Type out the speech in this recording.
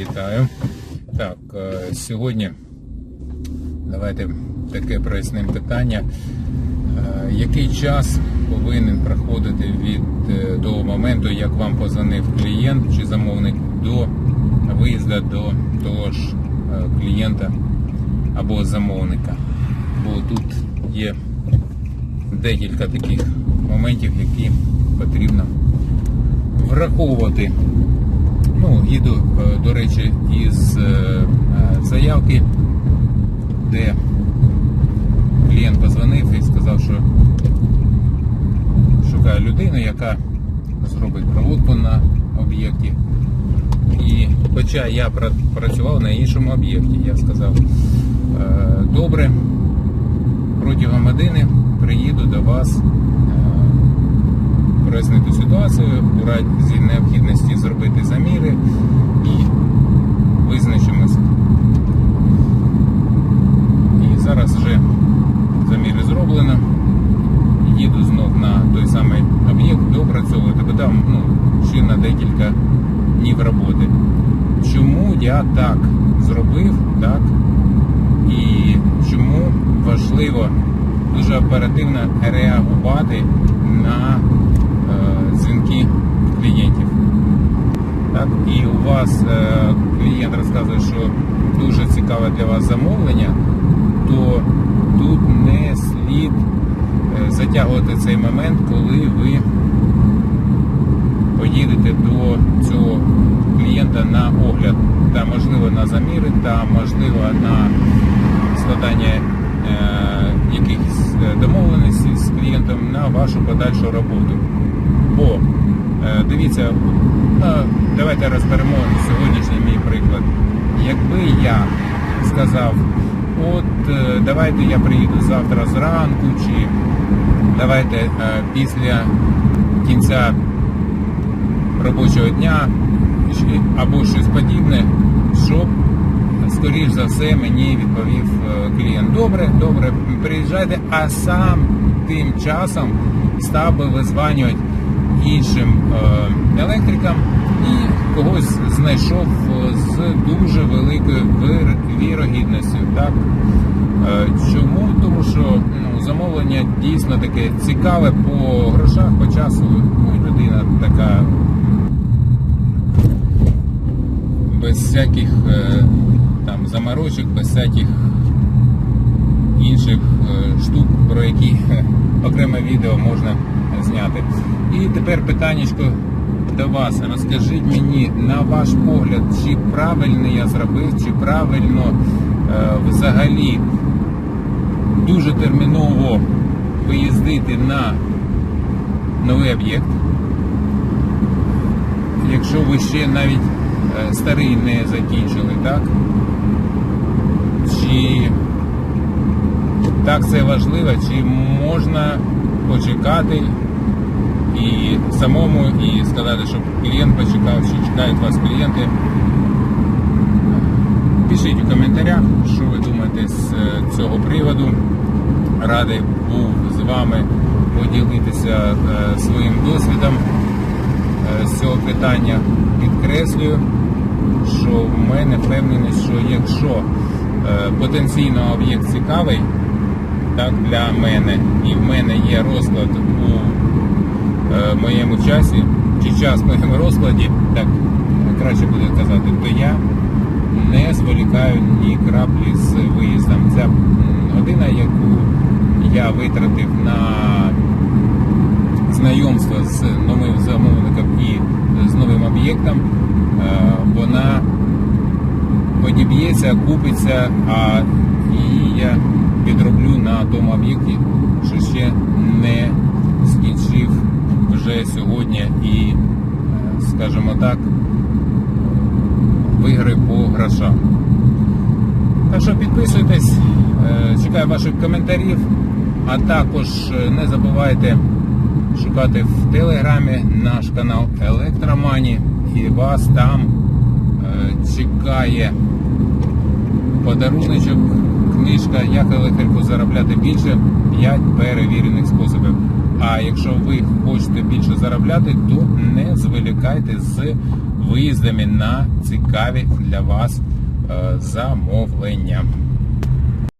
Вітаю. Так, е, сьогодні давайте таке прояснимо питання. Е, Який час повинен проходити від е, того моменту, як вам позвонив клієнт чи замовник до виїзду до того ж е, клієнта або замовника? Бо тут є декілька таких моментів, які потрібно враховувати. Ну, їду, е, до речі, із е, е, заявки, де клієнт позвонив і сказав, що шукає людину, яка зробить проводку на об'єкті. І хоча я працював на іншому об'єкті, я сказав, «Е, добре, протягом години приїду до вас прояснити ситуацію у разі необхідності зробити заміри і визначимось. І зараз вже заміри зроблено. Їду знов на той самий об'єкт допрацьовувати, бо там ну, ще на декілька днів роботи. Чому я так зробив, так? І чому важливо дуже оперативно реагувати на е, дзвінки клієнтів. Так, і у вас е, клієнт розказує, що дуже цікаве для вас замовлення, то тут не слід е, затягувати цей момент, коли ви поїдете до цього клієнта на огляд, та можливо на заміри, та можливо на складання е, якихось домовленостей з клієнтом на вашу подальшу роботу. Бо дивіться, ну, давайте розберемо сьогоднішній мій приклад. Якби я сказав, от е, давайте я приїду завтра зранку, чи давайте е, після кінця робочого дня або щось подібне, щоб скоріш за все мені відповів е, клієнт. Добре, добре, приїжджайте, а сам тим часом став би визванювати іншим е, електрикам і когось знайшов е, з дуже великою вірогідністю. Так? Е, Чому? Тому що ну, замовлення дійсно таке цікаве по грошах, по часу. Ну, людина така без всяких там заморочок, без всяких інших штук, про які окреме відео можна зняти. І тепер питаннячко до вас. Розкажіть мені, на ваш погляд, чи правильно я зробив, чи правильно е, взагалі дуже терміново виїздити на новий об'єкт, якщо ви ще навіть е, старий не закінчили, так? Чи так це важливо, чи можна почекати і самому і сказати, щоб клієнт почекав, чи чекають вас клієнти. Пишіть у коментарях, що ви думаєте з е, цього приводу. Радий був з вами поділитися е, своїм досвідом е, з цього питання. Підкреслюю, що в мене впевненість, що якщо потенційно об'єкт цікавий, так для мене, і в мене є розклад у е, моєму часі, чи час в моєму розкладі, так краще буде казати, то я не зволікаю ні краплі з виїздом. Ця година, яку я витратив на знайомство з новим замовником і з новим об'єктом, е, вона подіб'ється, купиться, а її я відроблю на тому об'єкті, що ще не скінчив вже сьогодні і, е, скажімо так, виграю по грошам. Так що підписуйтесь, е, чекаю ваших коментарів, а також е, не забувайте шукати в телеграмі наш канал Електромані і вас там чекає подаруночок, книжка Як електрику заробляти більше 5 перевірених способів. А якщо ви хочете більше заробляти, то не зволікайте з виїздами на цікаві для вас е, замовлення.